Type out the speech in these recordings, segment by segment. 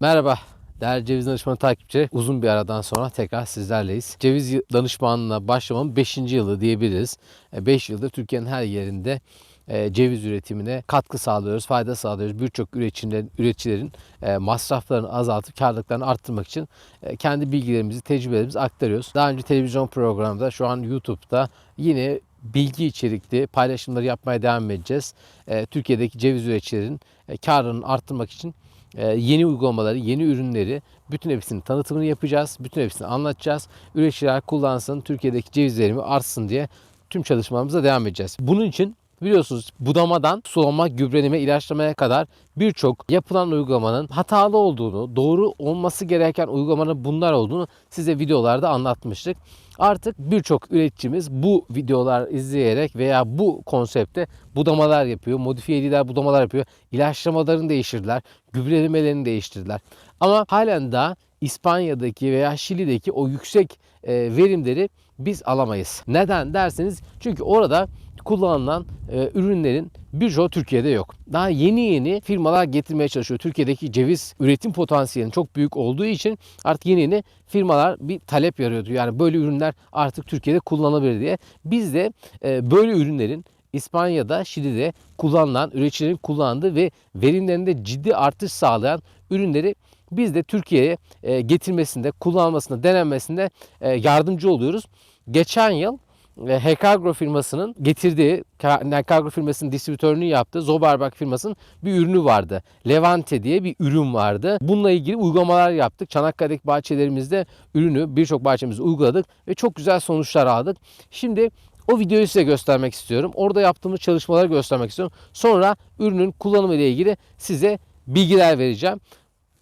Merhaba değerli ceviz danışmanı takipçileri. Uzun bir aradan sonra tekrar sizlerleyiz. Ceviz danışmanlığına başlamamın 5. yılı diyebiliriz. 5 yıldır Türkiye'nin her yerinde e, ceviz üretimine katkı sağlıyoruz, fayda sağlıyoruz. Birçok üreticilerin, üreticilerin e, masraflarını azaltıp karlılıklarını arttırmak için e, kendi bilgilerimizi, tecrübelerimizi aktarıyoruz. Daha önce televizyon programında, şu an YouTube'da yine bilgi içerikli paylaşımları yapmaya devam edeceğiz. E, Türkiye'deki ceviz üreticilerin e, karını arttırmak için e, yeni uygulamaları, yeni ürünleri bütün hepsinin tanıtımını yapacağız. Bütün hepsini anlatacağız. Üreticiler kullansın, Türkiye'deki ceviz verimi artsın diye tüm çalışmalarımıza devam edeceğiz. Bunun için biliyorsunuz budamadan sulama, gübreleme, ilaçlamaya kadar birçok yapılan uygulamanın hatalı olduğunu, doğru olması gereken uygulamanın bunlar olduğunu size videolarda anlatmıştık. Artık birçok üreticimiz bu videolar izleyerek veya bu konsepte budamalar yapıyor, modifiye ediler budamalar yapıyor. İlaçlamalarını değiştirdiler, gübrelemelerini değiştirdiler. Ama halen daha İspanya'daki veya Şili'deki o yüksek verimleri biz alamayız. Neden derseniz çünkü orada kullanılan e, ürünlerin birçoğu Türkiye'de yok. Daha yeni yeni firmalar getirmeye çalışıyor. Türkiye'deki ceviz üretim potansiyelinin çok büyük olduğu için artık yeni yeni firmalar bir talep yarıyordu. Yani böyle ürünler artık Türkiye'de kullanılabilir diye. Biz de e, böyle ürünlerin İspanya'da, Şili'de kullanılan, üreticilerin kullandığı ve verimlerinde ciddi artış sağlayan ürünleri biz de Türkiye'ye e, getirmesinde, kullanmasında, denenmesinde e, yardımcı oluyoruz. Geçen yıl Hekagro firmasının getirdiği, Hekagro firmasının distribütörünü yaptığı Zoberbach firmasının bir ürünü vardı. Levante diye bir ürün vardı. Bununla ilgili uygulamalar yaptık. Çanakkale'deki bahçelerimizde ürünü birçok bahçemizde uyguladık ve çok güzel sonuçlar aldık. Şimdi o videoyu size göstermek istiyorum. Orada yaptığımız çalışmaları göstermek istiyorum. Sonra ürünün kullanımı ile ilgili size bilgiler vereceğim.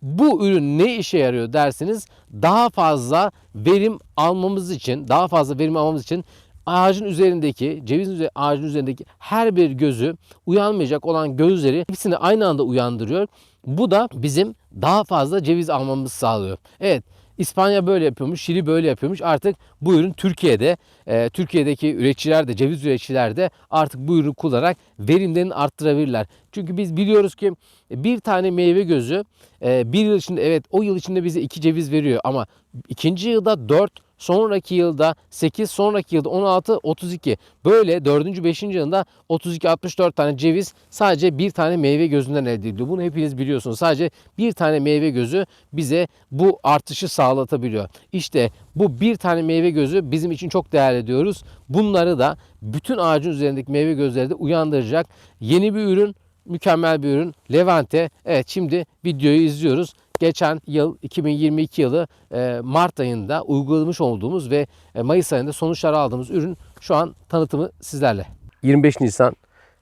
Bu ürün ne işe yarıyor derseniz daha fazla verim almamız için, daha fazla verim almamız için ağacın üzerindeki, cevizin ağacın üzerindeki her bir gözü uyanmayacak olan gözleri hepsini aynı anda uyandırıyor. Bu da bizim daha fazla ceviz almamızı sağlıyor. Evet İspanya böyle yapıyormuş, Şili böyle yapıyormuş. Artık bu ürün Türkiye'de, e, Türkiye'deki üreticiler de, ceviz üreticiler de artık bu ürünü kullanarak verimlerini arttırabilirler. Çünkü biz biliyoruz ki bir tane meyve gözü e, bir yıl içinde evet o yıl içinde bize iki ceviz veriyor ama ikinci yılda dört, sonraki yılda 8, sonraki yılda 16, 32. Böyle 4. 5. yılında 32 64 tane ceviz sadece bir tane meyve gözünden elde ediliyor. Bunu hepiniz biliyorsunuz. Sadece bir tane meyve gözü bize bu artışı sağlatabiliyor. İşte bu bir tane meyve gözü bizim için çok değerli diyoruz. Bunları da bütün ağacın üzerindeki meyve gözleri de uyandıracak yeni bir ürün mükemmel bir ürün. Levante. Evet şimdi videoyu izliyoruz. Geçen yıl 2022 yılı e, Mart ayında uygulamış olduğumuz ve e, Mayıs ayında sonuçlar aldığımız ürün şu an tanıtımı sizlerle. 25 Nisan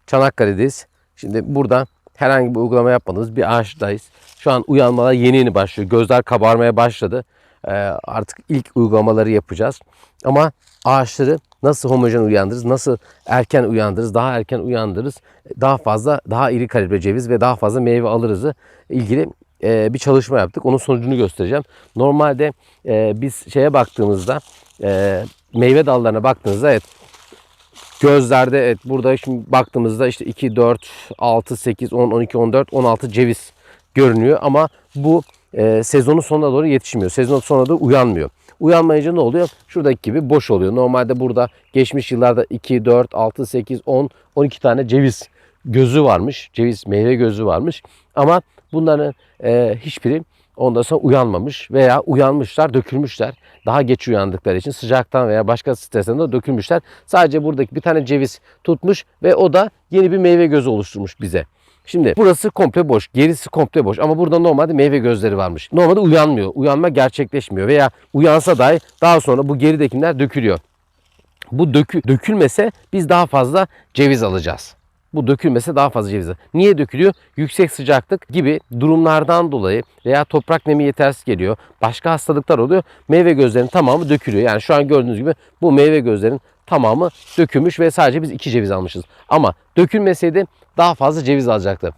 Çanakkale'deyiz. Şimdi burada herhangi bir uygulama yapmadığımız bir ağaçtayız. Şu an uyanmalar yeni yeni başlıyor. Gözler kabarmaya başladı. E, artık ilk uygulamaları yapacağız. Ama ağaçları nasıl homojen uyandırırız, nasıl erken uyandırırız, daha erken uyandırırız, daha fazla, daha iri kalibre ceviz ve daha fazla meyve alırızı ilgili e, bir çalışma yaptık. Onun sonucunu göstereceğim. Normalde e, biz şeye baktığımızda, e, meyve dallarına baktığınızda evet gözlerde evet burada şimdi baktığımızda işte 2, 4, 6, 8, 10, 12, 14, 16 ceviz görünüyor ama bu e, sezonun sonuna doğru yetişmiyor. Sezonun sonuna doğru uyanmıyor. Uyanmayınca ne oluyor? Şuradaki gibi boş oluyor. Normalde burada geçmiş yıllarda 2, 4, 6, 8, 10, 12 tane ceviz gözü varmış. Ceviz meyve gözü varmış. Ama bunların e, hiçbiri ondan sonra uyanmamış veya uyanmışlar, dökülmüşler. Daha geç uyandıkları için sıcaktan veya başka stresten de dökülmüşler. Sadece buradaki bir tane ceviz tutmuş ve o da yeni bir meyve gözü oluşturmuş bize. Şimdi burası komple boş. Gerisi komple boş. Ama burada normalde meyve gözleri varmış. Normalde uyanmıyor. Uyanma gerçekleşmiyor. Veya uyansa dahi daha sonra bu geridekiler dökülüyor. Bu dökü, dökülmese biz daha fazla ceviz alacağız. Bu dökülmese daha fazla ceviz. alacağız. Niye dökülüyor? Yüksek sıcaklık gibi durumlardan dolayı veya toprak nemi yetersiz geliyor. Başka hastalıklar oluyor. Meyve gözlerinin tamamı dökülüyor. Yani şu an gördüğünüz gibi bu meyve gözlerin tamamı dökülmüş ve sadece biz iki ceviz almışız. Ama dökülmeseydi daha fazla ceviz alacaktı.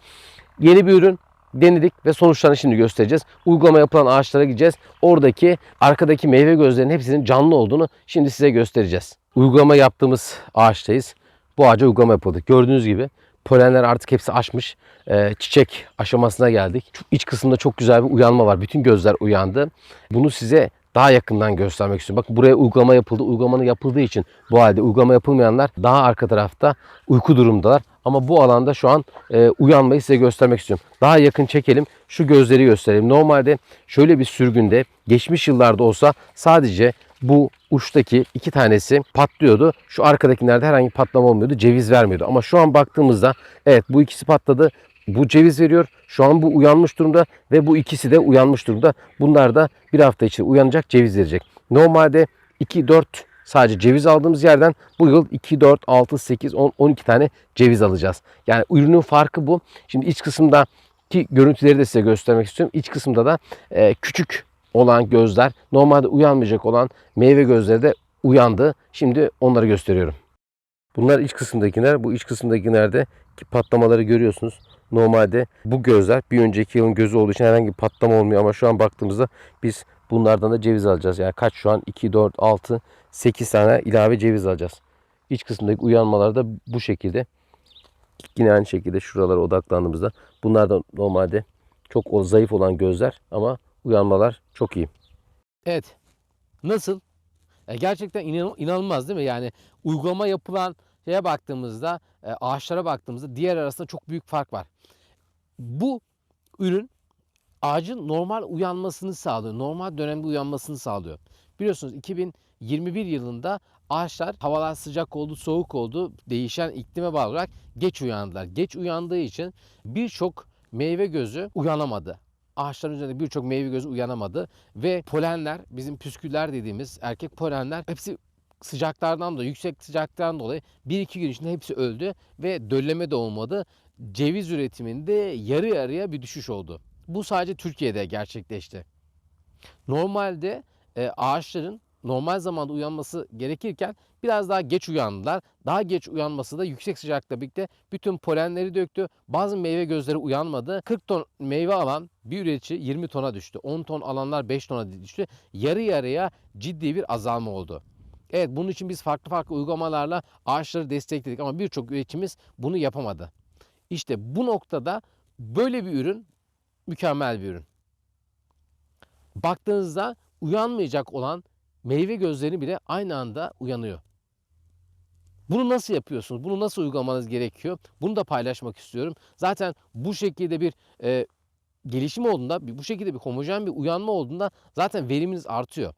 Yeni bir ürün denedik ve sonuçlarını şimdi göstereceğiz. Uygulama yapılan ağaçlara gideceğiz. Oradaki arkadaki meyve gözlerinin hepsinin canlı olduğunu şimdi size göstereceğiz. Uygulama yaptığımız ağaçtayız. Bu ağaca uygulama yapıldı. Gördüğünüz gibi polenler artık hepsi açmış. Ee, çiçek aşamasına geldik. Şu iç kısımda çok güzel bir uyanma var. Bütün gözler uyandı. Bunu size daha yakından göstermek istiyorum. Bakın buraya uygulama yapıldı. Uygulamanın yapıldığı için bu halde uygulama yapılmayanlar daha arka tarafta uyku durumdalar. Ama bu alanda şu an e, uyanmayı size göstermek istiyorum. Daha yakın çekelim. Şu gözleri gösterelim. Normalde şöyle bir sürgünde geçmiş yıllarda olsa sadece bu uçtaki iki tanesi patlıyordu. Şu arkadakilerde herhangi patlama olmuyordu. Ceviz vermiyordu. Ama şu an baktığımızda evet bu ikisi patladı. Bu ceviz veriyor. Şu an bu uyanmış durumda ve bu ikisi de uyanmış durumda. Bunlar da bir hafta içinde uyanacak ceviz verecek. Normalde 2 4 sadece ceviz aldığımız yerden bu yıl 2 4 6 8 10 12 tane ceviz alacağız. Yani ürünün farkı bu. Şimdi iç kısımdaki görüntüleri de size göstermek istiyorum. İç kısımda da e, küçük olan gözler normalde uyanmayacak olan meyve gözleri de uyandı. Şimdi onları gösteriyorum. Bunlar iç kısımdakiler. Bu iç kısımdakilerde ki patlamaları görüyorsunuz. Normalde bu gözler bir önceki yılın gözü olduğu için herhangi bir patlama olmuyor ama şu an baktığımızda biz bunlardan da ceviz alacağız. Yani kaç şu an? 2, 4, 6, 8 tane ilave ceviz alacağız. İç kısımdaki uyanmalar da bu şekilde. Yine aynı şekilde şuralara odaklandığımızda bunlar da normalde çok zayıf olan gözler ama uyanmalar çok iyi. Evet. Nasıl? E, gerçekten inan- inanılmaz değil mi? Yani uygulama yapılan şeye baktığımızda, e, ağaçlara baktığımızda diğer arasında çok büyük fark var. Bu ürün ağacın normal uyanmasını sağlıyor. Normal dönemde uyanmasını sağlıyor. Biliyorsunuz 2021 yılında ağaçlar havalar sıcak oldu, soğuk oldu. Değişen iklime bağlı olarak geç uyandılar. Geç uyandığı için birçok meyve gözü uyanamadı. Ağaçların üzerinde birçok meyve gözü uyanamadı ve polenler, bizim püsküller dediğimiz erkek polenler hepsi sıcaklardan dolayı, yüksek sıcaklardan dolayı 1-2 gün içinde hepsi öldü ve dölleme de olmadı. Ceviz üretiminde yarı yarıya bir düşüş oldu. Bu sadece Türkiye'de gerçekleşti. Normalde e, ağaçların normal zamanda uyanması gerekirken biraz daha geç uyandılar. Daha geç uyanması da yüksek sıcaklıkla birlikte bütün polenleri döktü. Bazı meyve gözleri uyanmadı. 40 ton meyve alan bir üretici 20 tona düştü. 10 ton alanlar 5 tona düştü. Yarı yarıya ciddi bir azalma oldu. Evet bunun için biz farklı farklı uygulamalarla ağaçları destekledik ama birçok üreticimiz bunu yapamadı. İşte bu noktada böyle bir ürün mükemmel bir ürün. Baktığınızda uyanmayacak olan meyve gözleri bile aynı anda uyanıyor. Bunu nasıl yapıyorsunuz? Bunu nasıl uygulamanız gerekiyor? Bunu da paylaşmak istiyorum. Zaten bu şekilde bir e, gelişim olduğunda, bu şekilde bir homojen bir uyanma olduğunda zaten veriminiz artıyor.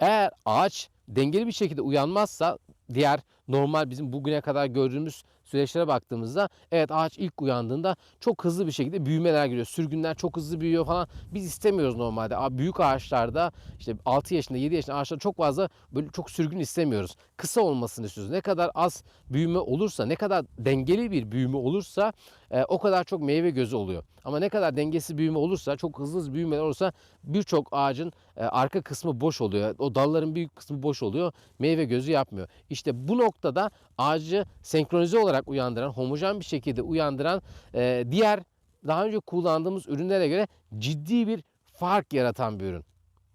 Eğer ağaç dengeli bir şekilde uyanmazsa diğer normal bizim bugüne kadar gördüğümüz süreçlere baktığımızda evet ağaç ilk uyandığında çok hızlı bir şekilde büyümeler giriyor. Sürgünler çok hızlı büyüyor falan. Biz istemiyoruz normalde. Büyük ağaçlarda işte 6 yaşında 7 yaşında ağaçlarda çok fazla böyle çok sürgün istemiyoruz. Kısa olmasını istiyoruz. Ne kadar az büyüme olursa ne kadar dengeli bir büyüme olursa e, o kadar çok meyve gözü oluyor. Ama ne kadar dengesiz büyüme olursa çok hızlı büyümeler olursa birçok ağacın e, arka kısmı boş oluyor. O dalların büyük kısmı boş oluyor. Meyve gözü yapmıyor. İşte bu noktada ağacı senkronize olarak uyandıran, homojen bir şekilde uyandıran e, diğer daha önce kullandığımız ürünlere göre ciddi bir fark yaratan bir ürün.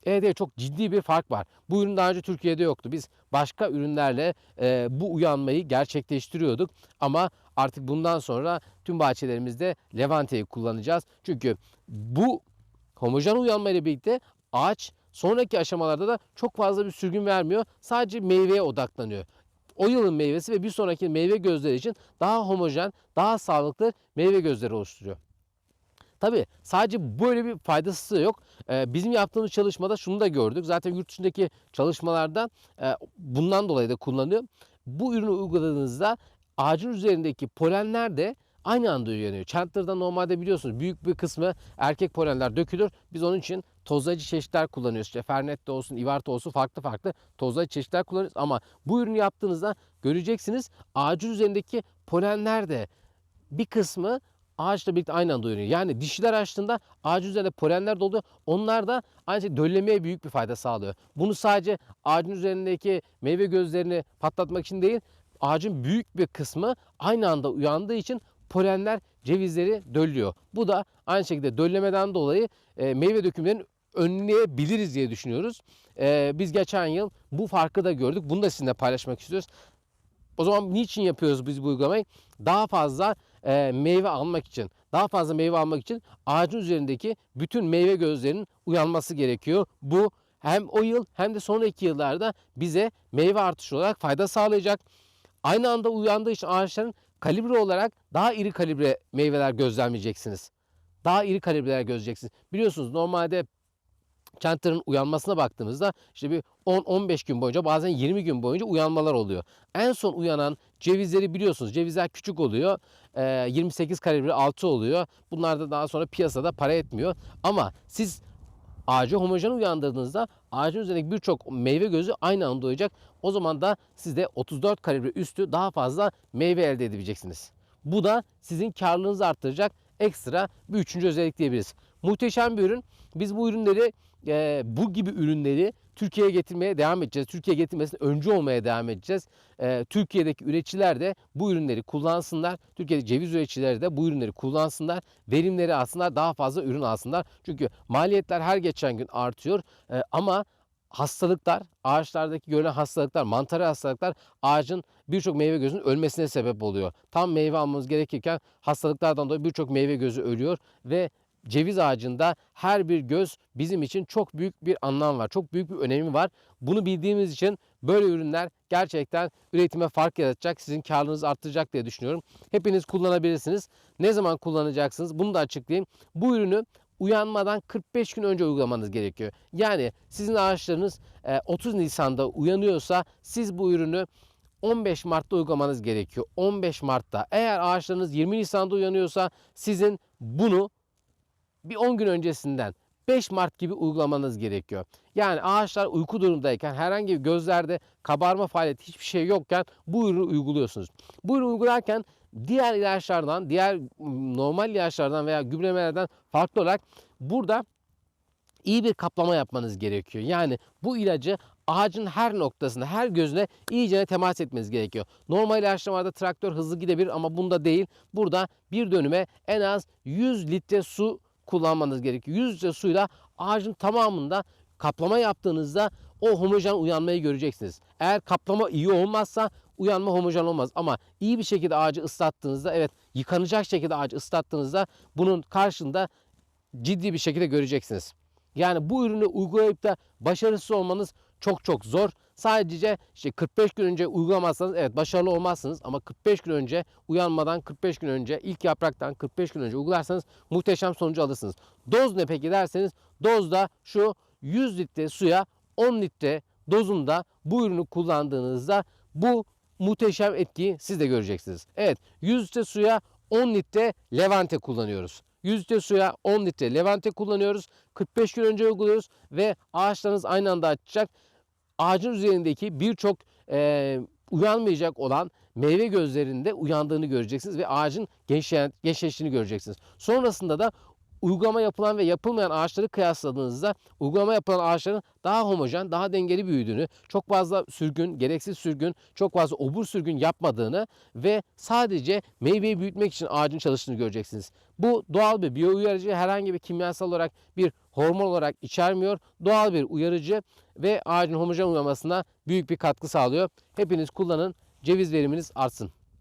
Evet, evet çok ciddi bir fark var. Bu ürün daha önce Türkiye'de yoktu. Biz başka ürünlerle e, bu uyanmayı gerçekleştiriyorduk. Ama artık bundan sonra tüm bahçelerimizde Levante'yi kullanacağız. Çünkü bu homojen uyanma ile birlikte ağaç sonraki aşamalarda da çok fazla bir sürgün vermiyor. Sadece meyveye odaklanıyor. O yılın meyvesi ve bir sonraki meyve gözleri için daha homojen, daha sağlıklı meyve gözleri oluşturuyor. Tabii sadece böyle bir faydası da yok. Ee, bizim yaptığımız çalışmada şunu da gördük. Zaten yurt dışındaki çalışmalarda e, bundan dolayı da kullanılıyor. Bu ürünü uyguladığınızda ağacın üzerindeki polenler de aynı anda uyanıyor. Chandler'da normalde biliyorsunuz büyük bir kısmı erkek polenler dökülür. Biz onun için tozlayıcı çeşitler kullanıyoruz. İşte Fernet de olsun, Ivarta olsun farklı farklı tozlayıcı çeşitler kullanıyoruz. Ama bu ürünü yaptığınızda göreceksiniz ağacın üzerindeki polenler de bir kısmı ağaçla birlikte aynı anda uyanıyor. Yani dişiler açtığında ağacın üzerinde polenler doluyor. Onlar da aynı şekilde döllemeye büyük bir fayda sağlıyor. Bunu sadece ağacın üzerindeki meyve gözlerini patlatmak için değil, ağacın büyük bir kısmı aynı anda uyandığı için polenler cevizleri döllüyor. Bu da aynı şekilde döllemeden dolayı e, meyve dökümlerini önleyebiliriz diye düşünüyoruz. E, biz geçen yıl bu farkı da gördük. Bunu da sizinle paylaşmak istiyoruz. O zaman niçin yapıyoruz biz bu uygulamayı? Daha fazla e, meyve almak için. Daha fazla meyve almak için ağacın üzerindeki bütün meyve gözlerinin uyanması gerekiyor. Bu hem o yıl hem de sonraki yıllarda bize meyve artışı olarak fayda sağlayacak. Aynı anda uyandığı için ağaçların kalibre olarak daha iri kalibre meyveler gözlemleyeceksiniz. Daha iri kalibreler gözleyeceksiniz. Biliyorsunuz normalde Chanter'ın uyanmasına baktığımızda işte bir 10-15 gün boyunca bazen 20 gün boyunca uyanmalar oluyor. En son uyanan cevizleri biliyorsunuz. Cevizler küçük oluyor. Ee, 28 kalibre 6 oluyor. Bunlar da daha sonra piyasada para etmiyor. Ama siz ağacı homojen uyandırdığınızda ağacın üzerindeki birçok meyve gözü aynı anda uyacak. O zaman da siz de 34 kalibre üstü daha fazla meyve elde edebileceksiniz. Bu da sizin karlılığınızı arttıracak ekstra bir üçüncü özellik diyebiliriz. Muhteşem bir ürün. Biz bu ürünleri e, bu gibi ürünleri Türkiye'ye getirmeye devam edeceğiz. Türkiye getirmesine öncü olmaya devam edeceğiz. E, Türkiye'deki üreticiler de bu ürünleri kullansınlar. Türkiye'deki ceviz üreticileri de bu ürünleri kullansınlar. Verimleri alsınlar. Daha fazla ürün alsınlar. Çünkü maliyetler her geçen gün artıyor. E, ama hastalıklar, ağaçlardaki görülen hastalıklar, mantarı hastalıklar ağacın birçok meyve gözünün ölmesine sebep oluyor. Tam meyve almamız gerekirken hastalıklardan dolayı birçok meyve gözü ölüyor ve ceviz ağacında her bir göz bizim için çok büyük bir anlam var. Çok büyük bir önemi var. Bunu bildiğimiz için böyle ürünler gerçekten üretime fark yaratacak. Sizin karlılığınızı arttıracak diye düşünüyorum. Hepiniz kullanabilirsiniz. Ne zaman kullanacaksınız? Bunu da açıklayayım. Bu ürünü uyanmadan 45 gün önce uygulamanız gerekiyor. Yani sizin ağaçlarınız e, 30 Nisan'da uyanıyorsa siz bu ürünü 15 Mart'ta uygulamanız gerekiyor. 15 Mart'ta. Eğer ağaçlarınız 20 Nisan'da uyanıyorsa sizin bunu bir 10 gün öncesinden 5 Mart gibi uygulamanız gerekiyor. Yani ağaçlar uyku durumdayken herhangi bir gözlerde kabarma faaliyeti hiçbir şey yokken bu ürünü uyguluyorsunuz. Bu ürünü uygularken diğer ilaçlardan, diğer normal ilaçlardan veya gübremelerden farklı olarak burada iyi bir kaplama yapmanız gerekiyor. Yani bu ilacı ağacın her noktasına, her gözüne iyice temas etmeniz gerekiyor. Normal ilaçlamalarda traktör hızlı gidebilir ama bunda değil. Burada bir dönüme en az 100 litre su kullanmanız gerekiyor. 100 litre suyla ağacın tamamında kaplama yaptığınızda o homojen uyanmayı göreceksiniz. Eğer kaplama iyi olmazsa uyanma homojen olmaz. Ama iyi bir şekilde ağacı ıslattığınızda evet yıkanacak şekilde ağacı ıslattığınızda bunun karşında ciddi bir şekilde göreceksiniz. Yani bu ürünü uygulayıp da başarısız olmanız çok çok zor. Sadece işte 45 gün önce uygulamazsanız evet başarılı olmazsınız ama 45 gün önce uyanmadan 45 gün önce ilk yapraktan 45 gün önce uygularsanız muhteşem sonucu alırsınız. Doz ne peki derseniz doz da şu 100 litre suya 10 litre dozunda bu ürünü kullandığınızda bu muhteşem etkiyi siz de göreceksiniz. Evet 100 litre suya 10 litre Levante kullanıyoruz. 100 litre suya 10 litre Levante kullanıyoruz. 45 gün önce uyguluyoruz ve ağaçlarınız aynı anda açacak. Ağacın üzerindeki birçok e, uyanmayacak olan meyve gözlerinde uyandığını göreceksiniz ve ağacın gençleştiğini göreceksiniz. Sonrasında da uygulama yapılan ve yapılmayan ağaçları kıyasladığınızda uygulama yapılan ağaçların daha homojen, daha dengeli büyüdüğünü, çok fazla sürgün, gereksiz sürgün, çok fazla obur sürgün yapmadığını ve sadece meyveyi büyütmek için ağacın çalıştığını göreceksiniz. Bu doğal bir biyo uyarıcı, herhangi bir kimyasal olarak bir hormon olarak içermiyor. Doğal bir uyarıcı ve ağacın homojen uyanmasına büyük bir katkı sağlıyor. Hepiniz kullanın, ceviz veriminiz artsın.